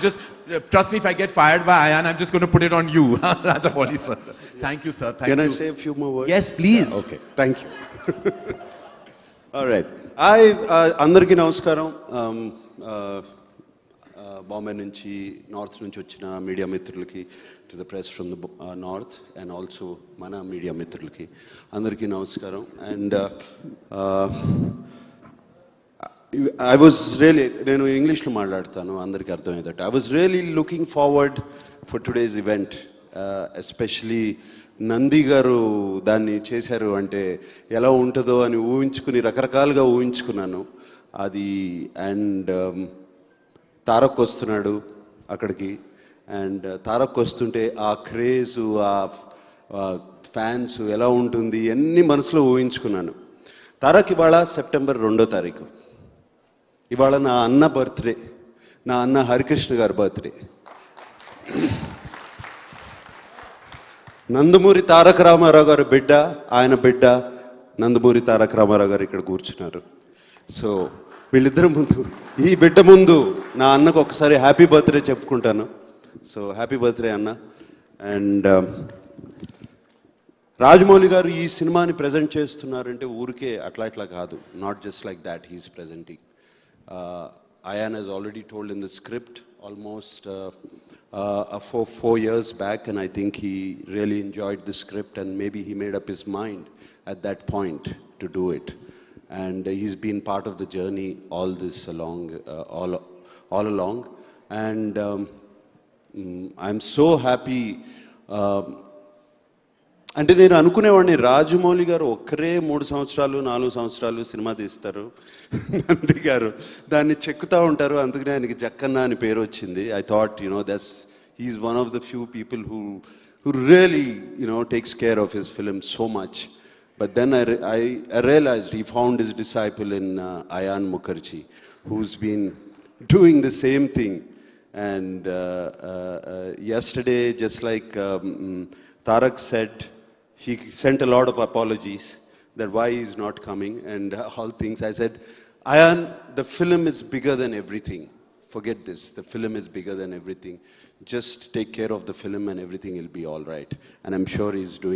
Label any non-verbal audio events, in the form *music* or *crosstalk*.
Just uh, trust me, if I get fired by Ayan, I'm just going to put it on you, Rajapoli *laughs* sir. Thank you, sir. Thank Can you. I say a few more words? Yes, please. Okay, thank you. *laughs* All right. I, uh, అందరికీ నమస్కారం Um, uh, uh, Bombay నుంచి north నుంచి వచ్చిన media మిత్రులకి to the press from the north and also మన media మిత్రులకి అందరికీ నమస్కారం అండ్ ఐ వాజ్ రియలీ నేను ఇంగ్లీష్లో మాట్లాడతాను అందరికీ అర్థమయ్యేటట్టు. I was really looking forward for today's event especially Nandi గారు దాన్ని చేశారు అంటే ఎలా ఉంటుందో అని ఊహించుకుని రకరకాలుగా ఊహించుకున్నాను. అది అండ్ um, తారక్ వస్తున్నాడు అక్కడికి. అండ్ తారక్ వస్తుంటే ఆ క్రేజు ఆ ఫ్యాన్స్ ఎలా ఉంటుంది అన్ని మనసులో ఊహించుకున్నాను. తారక్ ఇవాళ సెప్టెంబర్ రెండో తారీఖు. ఇవాళ నా అన్న బర్త్డే నా అన్న హరికృష్ణ గారి బర్త్డే. నందమూరి తారక రామారావు గారు బిడ్డ ఆయన బిడ్డ నందమూరి తారక రామారావు గారు ఇక్కడ కూర్చున్నారు. సో వీళ్ళిద్దరి ముందు ఈ బిడ్డ ముందు నా అన్నకు ఒకసారి హ్యాపీ బర్త్డే చెప్పుకుంటాను. సో హ్యాపీ బర్త్డే అన్న. అండ్ um, రాజమౌళి గారు ఈ సినిమాని ప్రజెంట్ చేస్తున్నారంటే ఊరికే అట్లా ఇట్లా కాదు. Not just like that he's presenting Uh, Ayan has already told in the script almost uh, uh, uh, four, four years back, and I think he really enjoyed the script, and maybe he made up his mind at that point to do it. And he's been part of the journey all this along, uh, all, all along. And um, mm, I'm so happy um, అంటే నేను అనుకునేవాడిని రాజమౌళి గారు ఒక్కరే మూడు సంవత్సరాలు నాలుగు సంవత్సరాలు cinema తీస్తారు. నంది గారు దాన్ని చెక్కుతూ ఉంటారు అందుకనే ఆయనకి జక్కన్న అని పేరు వచ్చింది. I thought you know this he's one of the few people who who really you know takes care of his film so much but then I I realized I found he disciple in Ayan Mukherjee who's been doing the same thing and yesterday just like Tarak set he sent a lot of apologies that why he's not coming and all things. I said, Ayan, the film is bigger than everything. Forget this. The film is bigger than everything. Just take care of the film and everything will be all right. And I'm sure he's doing.